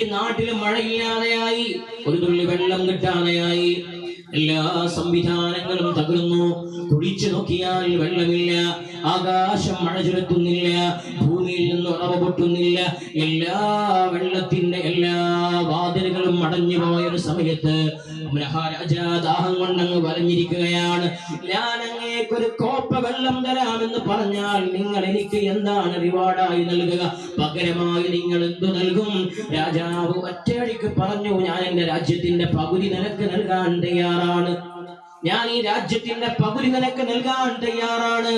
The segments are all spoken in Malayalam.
ഈ നാട്ടിൽ മഴയില്ലാതെയായി ഒരു തുള്ളി വെള്ളം കിട്ടാതെയായി എല്ലാ സംവിധാനങ്ങളും തകർന്നു. കുഴിച്ചു നോക്കിയാൽ വെള്ളമില്ല ആകാശം മഴ ചുരത്തുന്നില്ല ഭൂമിയിൽ നിന്ന് ഉറവ പൊട്ടുന്നില്ല. എല്ലാ വെള്ളത്തിന്റെ എല്ലാ വാതിലുകളും അടഞ്ഞു പോയ ഒരു സമയത്ത് ദാഹം കൊണ്ടങ്ങ് പറഞ്ഞിരിക്കുകയാണ്. ഞാൻ അങ്ങേക്കൊരു കോപ്പ വെള്ളം തരാമെന്ന് പറഞ്ഞാൽ നിങ്ങൾ എനിക്ക് എന്താണ് റിവാർഡായി നൽകുക? പകരമായി നിങ്ങൾ എന്തു നൽകും? രാജാവ് ഒറ്റയടിക്ക് പറഞ്ഞു ഞാൻ എന്റെ രാജ്യത്തിന്റെ പകുതി നിനക്ക് നൽകാൻ തയ്യാറാണ്. ഞാൻ ഈ രാജ്യത്തിന്റെ പകുതി നിനക്ക് നൽകാൻ തയ്യാറാണ്.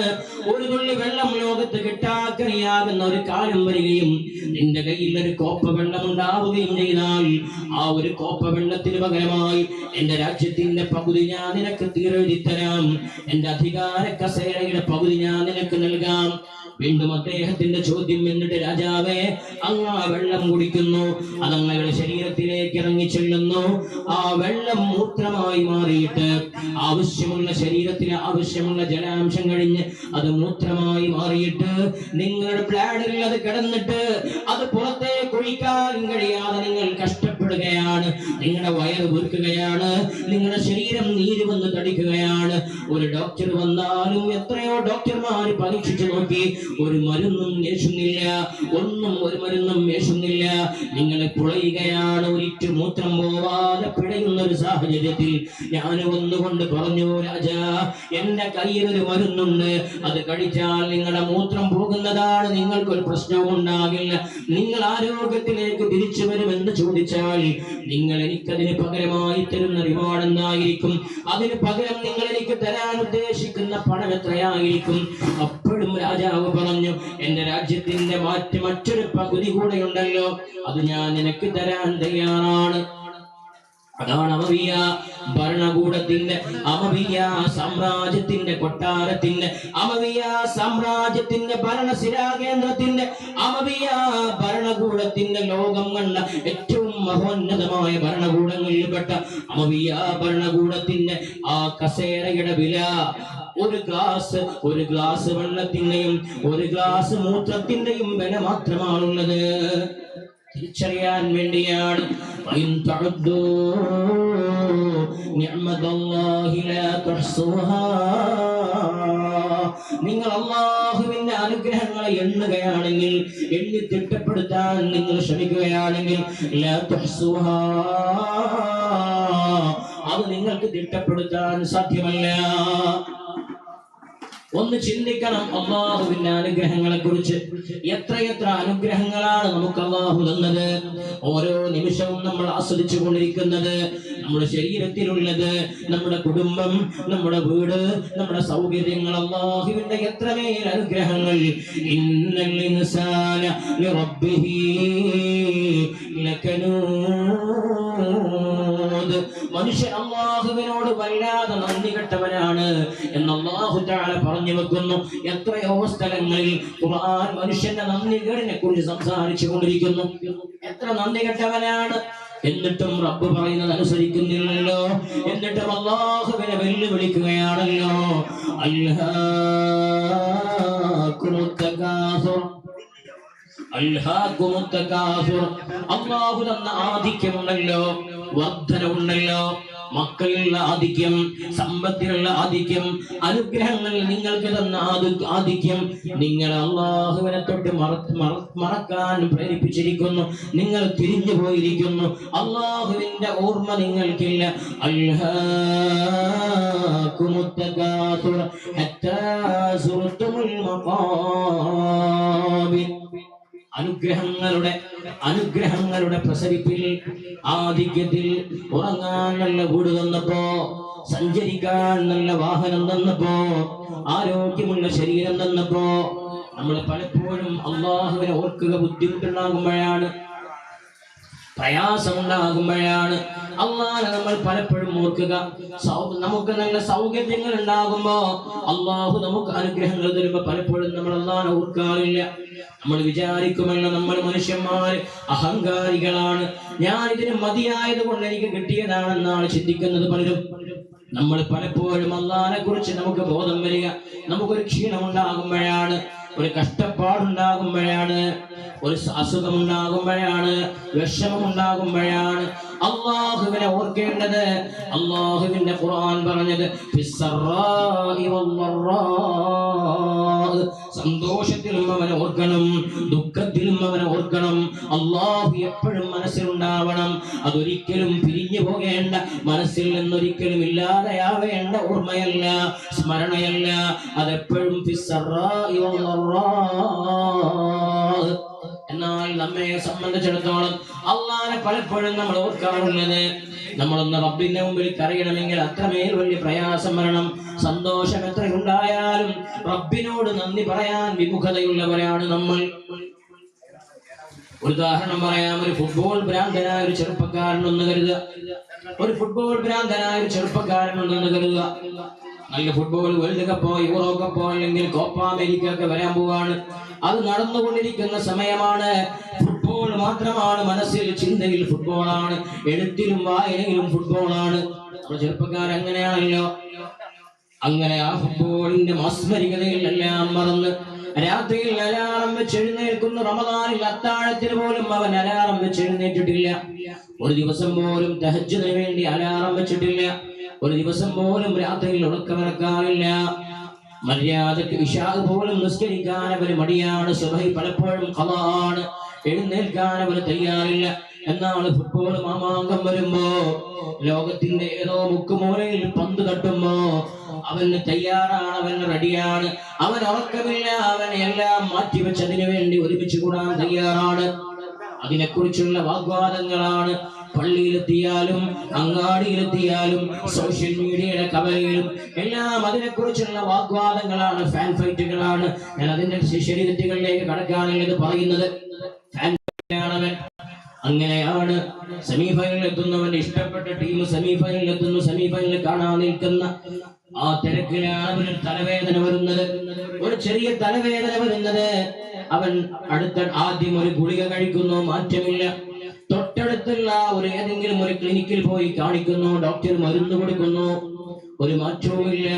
ഒരു തുള്ളി വെള്ളം ലോകത്ത് കിട്ടാക്കറിയാകുന്ന ഒരു കാലം വരികയും നിന്റെ കയ്യിൽ ഒരു കോപ്പ വെള്ളം ഉണ്ടാവുകയും ചെയ്താൽ ആ ഒരു കോപ്പ വെള്ളത്തിന് പകരമായി എന്റെ രാജ്യത്തിന്റെ പകുതി ഞാൻ നിനക്ക് തീരെഴുതി തരാം എന്റെ അധികാര കസേരയുടെ പകുതി ഞാൻ നിനക്ക് നൽകാം. വീണ്ടും അദ്ദേഹത്തിന്റെ ചോദ്യം എന്നിട്ട് രാജാവേ അങ്ങ് ആ വെള്ളം കുടിക്കുന്നു. അതങ്ങളുടെ ശരീരത്തിലേക്ക് ഇറങ്ങി ചെല്ലുന്നു. ആ വെള്ളം മൂത്രമായി മാറിയിട്ട് ആവശ്യമുള്ള ശരീരത്തിന് ആവശ്യമുള്ള ജലാംശം കഴിഞ്ഞ് അത് മൂത്രമായി മാറിയിട്ട് നിങ്ങളുടെ ബ്ലാഡറിൽ അത് കിടന്നിട്ട് അത് പുറത്തേക്ക് ഒഴിക്കാൻ കഴിയാതെ നിങ്ങൾ കഷ്ടപ്പെടുകയാണ്. നിങ്ങളുടെ വയറ് വീർക്കുകയാണ്. നിങ്ങളുടെ ശരീരം നീര് വന്ന് തടിക്കുകയാണ്. ഒരു ഡോക്ടർ വന്നാലും എത്രയോ ഡോക്ടർമാർ പരീക്ഷിച്ചു നോക്കി ഒരു മരുന്നും യേശുന്നില്ല ഒന്നും ഒരു മരുന്നും യേശുന്നില്ല നിങ്ങളെ പുളയുകയാണ് ഒരിറ്റു മൂത്രം പോവാതെ പിഴയുന്ന ഒരു സാഹചര്യത്തിൽ ഞാൻ ഒന്നുകൊണ്ട് പറഞ്ഞു രാജാ എന്റെ കയ്യിൽ ഒരു മരുന്നുണ്ട്. അത് കഴിച്ചാൽ നിങ്ങളുടെ മൂത്രം പോകുന്നതാണ്. നിങ്ങൾക്കൊരു പ്രശ്നവും ഉണ്ടാകില്ല. നിങ്ങൾ ആരോഗ്യത്തിലേക്ക് തിരിച്ചു വരുമെന്ന് ചോദിച്ചാൽ നിങ്ങൾ എനിക്കതിന് പകരമായി തരുന്ന റിവാർഡ് എന്തായിരിക്കും? അതിന് പകരം നിങ്ങൾ എനിക്ക് തരാൻ ഉദ്ദേശിക്കുന്ന പണം എത്രയായിരിക്കും? അപ്പോഴും രാജാവ് പറഞ്ഞു എന്റെ രാജ്യത്തിന്റെ മാറ്റ് മറ്റൊരു പകുതി കൂടെ ഉണ്ടല്ലോ അത് ഞാൻ നിനക്ക് തരാൻ തയ്യാറാണ്. അതാണ് അമവിയ ഭരണകൂടത്തിന്റെ അമവിയ സാമ്രാജ്യത്തിന്റെ കൊട്ടാരത്തിന്റെ അമവിയ സാമ്രാജ്യത്തിന്റെ ഭരണശിരാ കേന്ദ്രത്തിന്റെ അമവിയ ഭരണകൂടത്തിന്റെ ലോകം കണ്ട ഏറ്റവും മഹോന്നതമായ ഭരണകൂടങ്ങളിൽപ്പെട്ട അമവിയ ഭരണകൂടത്തിന്റെ ആ കസേരയുടെ വില ഒരു ഗ്ലാസ് ഒരു ഗ്ലാസ് വെള്ളത്തിന്റെയും ഒരു ഗ്ലാസ് മൂത്രത്തിന്റെയും വില മാത്രമാണുള്ളത്. തിരിച്ചറിയാൻ വേണ്ടിയാണ്. നിങ്ങൾ അള്ളാഹുവിന്റെ അനുഗ്രഹങ്ങളെ എണ്ണുകയാണെങ്കിൽ എണ്ണി തിട്ടപ്പെടുത്താൻ നിങ്ങൾ ശ്രമിക്കുകയാണെങ്കിൽ അത് നിങ്ങൾക്ക് തിട്ടപ്പെടുത്താൻ സാധ്യമല്ല. ഒന്ന് ചിന്തിക്കണം അള്ളാഹുവിന്റെ അനുഗ്രഹങ്ങളെ കുറിച്ച് എത്രയെത്ര അനുഗ്രഹങ്ങളാണ് നമുക്ക് അള്ളാഹു തന്നത്? ഓരോ നിമിഷവും നമ്മൾ ആസ്വദിച്ചു കൊണ്ടിരിക്കുന്നത് നമ്മുടെ ശരീരത്തിലുള്ളത് നമ്മുടെ കുടുംബം നമ്മുടെ വീട് നമ്മുടെ സൗകര്യങ്ങൾ അള്ളാഹുവിന്റെ എത്രമേൽ അനുഗ്രഹങ്ങൾ. ഇന്നൽ ഇൻസാന ലിറബ്ബിഹി ലകനൂദ് മനുഷ്യൻ അള്ളാഹുവിനോട് വൈരാതെ നന്ദി കെട്ടവനാണ് എന്ന് അള്ളാഹു താഴെ പറഞ്ഞു വെക്കുന്നു. എത്രയോ സ്ഥലങ്ങളിൽ മനുഷ്യന്റെ നന്ദി കേടിനെ കുറിച്ച് സംസാരിച്ചു കൊണ്ടിരിക്കുന്നു. എത്ര നന്ദി കെട്ടവനാണ്? എന്നിട്ടും റബ്ബ് പറയുന്നത് അനുസരിക്കുന്നില്ലല്ലോ. എന്നിട്ടും അള്ളാഹുവിനെ വെല്ലുവിളിക്കുകയാണല്ലോ. അല്ലാഹുമുത്തകാസുർ അള്ളാഹു തന്ന വർധന ഉണ്ടല്ലോ മക്കളിലുള്ള ആധിക്യം സമ്പത്തിനുള്ള ആധിക്യം അനുഗ്രഹങ്ങൾ നിങ്ങൾക്ക് തന്ന ആധിക്യം നിങ്ങൾ അള്ളാഹുവിനെ തൊട്ട് മറ- മറ- മറക്കാൻ പ്രേരിപ്പിച്ചിരിക്കുന്നു. നിങ്ങൾ തിരിഞ്ഞു പോയിരിക്കുന്നു. അള്ളാഹുവിന്റെ ഓർമ്മ നിങ്ങൾക്കില്ല. മഖാബിർ അനുഗ്രഹങ്ങളുടെ അനുഗ്രഹങ്ങളുടെ പ്രസരിപ്പിൽ ആധിക്യത്തിൽ ഉറങ്ങാൻ നല്ല വീട് തന്നപ്പോ സഞ്ചരിക്കാൻ നല്ല വാഹനം തന്നപ്പോ ആരോഗ്യമുള്ള ശരീരം തന്നപ്പോ നമ്മൾ പലപ്പോഴും അള്ളാഹുവിനെ ഓർക്കുക ബുദ്ധിമുട്ടുണ്ടാകുമ്പോഴാണ് പ്രയാസമുണ്ടാകുമ്പോഴാണ് അള്ളാഹെ നമ്മൾ പലപ്പോഴും ഓർക്കുക. നമുക്ക് നല്ല സൗകര്യങ്ങൾ ഉണ്ടാകുമ്പോ അള്ളാഹു നമുക്ക് അനുഗ്രഹങ്ങൾ തരുമ്പോ പലപ്പോഴും നമ്മൾ അള്ളാഹെ ഓർക്കാറില്ല. നമ്മൾ വിചാരിക്കുമെന്ന നമ്മൾ മനുഷ്യന്മാർ അഹങ്കാരികളാണ്. ഞാൻ ഇതിന് മതിയായത് കൊണ്ട് എനിക്ക് കിട്ടിയതാണെന്നാണ് ചിന്തിക്കുന്നത് പലരും. നമ്മൾ പലപ്പോഴും അള്ളാഹിനെ കുറിച്ച് നമുക്ക് ബോധം വരിക. നമുക്കൊരു ക്ഷീണം ഉണ്ടാകുമ്പോഴാണ് ഒരു കഷ്ടപ്പാടുണ്ടാകുമ്പോഴാണ് ഒരു അസുഖമുണ്ടാകുമ്പോഴാണ് വിഷമമുണ്ടാകുമ്പോഴാണ് അള്ളാഹുവിനെ ഓർക്കേണ്ടത് അള്ളാഹുവിന്റെ ഖുർആൻ പറഞ്ഞത്. സന്തോഷത്തിലും അവനെ ഓർക്കണം ദുഃഖത്തിലും അവനെ ഓർക്കണം അള്ളാഹു എപ്പോഴും മനസ്സിലുണ്ടാവണം അതൊരിക്കലും പിരിഞ്ഞു പോകേണ്ട മനസ്സിൽ നിന്നൊരിക്കലും ഇല്ലാതെയാവേണ്ട ഓർമ്മയല്ല സ്മരണയല്ല അതെപ്പോഴും. എന്നാൽ നമ്മെ സംബന്ധിച്ചിടത്തോളം അള്ളാനെ പലപ്പോഴും നമ്മൾ ഓർക്കാറുള്ളത് നമ്മളൊന്ന് റബ്ബിന്റെ മുമ്പിൽ കറിയണമെങ്കിൽ അത്രമേൽ വലിയ പ്രയാസം വരണം. സന്തോഷം എത്രയുണ്ടായാലും റബ്ബിനോട് നന്ദി പറയാൻ വിമുഖതയുള്ളവരാണ് നമ്മൾ. ഒരു ഉദാഹരണം പറയാം. ഒരു ഫുട്ബോൾ ഭ്രാന്തനായ ഒരു ചെറുപ്പക്കാരൻ ഒന്ന് കരുതുക. ഒരു ഫുട്ബോൾ ഭ്രാന്തനായ ഒരു ചെറുപ്പക്കാരൻ ഉണ്ടെന്ന് കരുതുക. നല്ല ഫുട്ബോൾ വേൾഡ് കപ്പോ യൂറോ കപ്പോ അല്ലെങ്കിൽ കോപ്പ അമേരിക്ക ഒക്കെ വരാൻ പോവാണ്. അത് നടന്നുകൊണ്ടിരിക്കുന്ന സമയമാണ്. ഫുട്ബോൾ മാത്രമാണ് മനസ്സിൽ ചിന്തയിൽ ഫുട്ബോളാണ് എഴുത്തിലും വായനയിലും ഫുട്ബോളാണ് അങ്ങനെയാണല്ലോ. അങ്ങനെ ആ ഫുട്ബോളിന്റെ മാസ്മരികതയിൽ എല്ലാം മറന്ന് രാത്രിയിൽ അലാറം വെച്ച് എഴുന്നേൽക്കുന്ന. റമദാനിൽ അത്താഴത്തിന് പോലും അവൻ അലാറം വെച്ച് എഴുന്നേറ്റിട്ടില്ല. ഒരു ദിവസം പോലും തഹജ്ജിന് വേണ്ടി അലാറം വെച്ചിട്ടില്ല. ഒരു ദിവസം പോലും രാത്രിയിൽ ഉറക്കമിറക്കാറില്ല. മര്യാദയ്ക്ക് വിശാഖ പോലും നിസ്കരിക്കാൻ അവന് മടിയാണ്. സുബൈ പലപ്പോഴും കളാണ് എഴുന്നേൽക്കാൻ അവർ തയ്യാറില്ല. എന്നാൽ ഫുട്ബോൾ മാമാങ്കം വരുമ്പോ ലോകത്തിന്റെ ഏതോ മുക്കുമൂലയിൽ പന്ത് തട്ടുമ്പോ അവന് തയ്യാറാണ് അവൻ റെഡിയാണ്. അവൻ ഉറക്കമില്ല അവൻ എല്ലാം മാറ്റിവെച്ചതിനു വേണ്ടി ഒരുമിച്ച് കൂടാൻ തയ്യാറാണ്. അതിനെക്കുറിച്ചുള്ള വാഗ്വാദങ്ങളാണ് പള്ളിയിലെത്തിയാലും അങ്ങാടിയിലെത്തിയാലും സോഷ്യൽ മീഡിയയുടെ കവലയിലും. എല്ലാം അതിനെക്കുറിച്ചുള്ള വാഗ്വാദങ്ങളാണ് ഫാൻ ഫൈറ്റുകളാണ് ഞാൻ അതിന്റെ ശരീരത്തികളിലേക്ക് എന്ന് പറയുന്നത്. ഫാൻ ഫൈറ്റാണവൻ അങ്ങനെയാണ് സെമി ഫൈനലിൽ എത്തുന്നവന്റെ ഇഷ്ടപ്പെട്ട ടീം സെമി ഫൈനലിൽ എത്തുന്നു സെമി ഫൈനലിൽ കാണാൻ നിൽക്കുന്ന ആ തിരക്കിലാണ് അവന് തലവേദന വരുന്നത്. ഒരു ചെറിയ തലവേദന വരുന്നത്. അവൻ അടുത്ത ആദ്യം ഒരു ഗുളിക കഴിക്കുന്നു മാറ്റമില്ല. തൊട്ടടുത്തുള്ള ഒരു ഏതെങ്കിലും ഒരു ക്ലിനിക്കിൽ പോയി കാണിക്കുന്നു ഡോക്ടർ മരുന്ന് കൊടുക്കുന്നു. ഒരു മാറ്റവുമില്ല.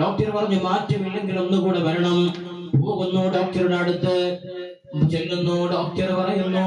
ഡോക്ടർ പറഞ്ഞു മാറ്റമില്ലെങ്കിൽ ഒന്നുകൂടെ വരണം. പോകുന്നു ഡോക്ടറുടെ അടുത്ത്. ചെല്ലുന്നു ഡോക്ടർ പറയുന്നു.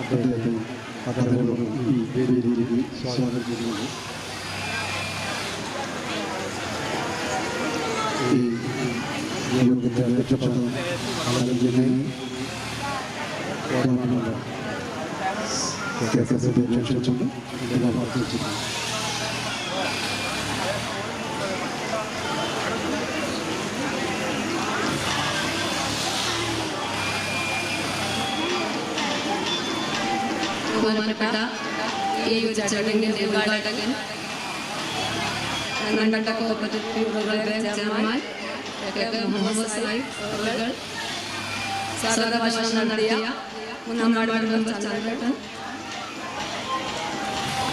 അദ്ദേഹത്തെ അദ്ദേഹം ഈ വേദിയിലേക്ക് സ്വാഗതം ചെയ്യുന്നത് ഈ യോഗത്തെ അപേക്ഷപ്പെട്ട ആലോചനയും ഓർമ്മകളുണ്ട് കെ എസ് എസ് ക്ഷണിച്ചുകൊണ്ട് ഇതിനെ എ യു ചടങ്ങിന്റെ ഉദ്ഘാടകൻ കണ്ണണ്ട കോപ്പറേറ്റീവ് ചെയർമാൻ മുഹമ്മദ് സാഹിബ് അവർ സ്വാഗത ഭാഷണം നടത്തിയ മൂന്നാം വാർഡ് മെമ്പർ ചന്ദ്രേട്ടൻ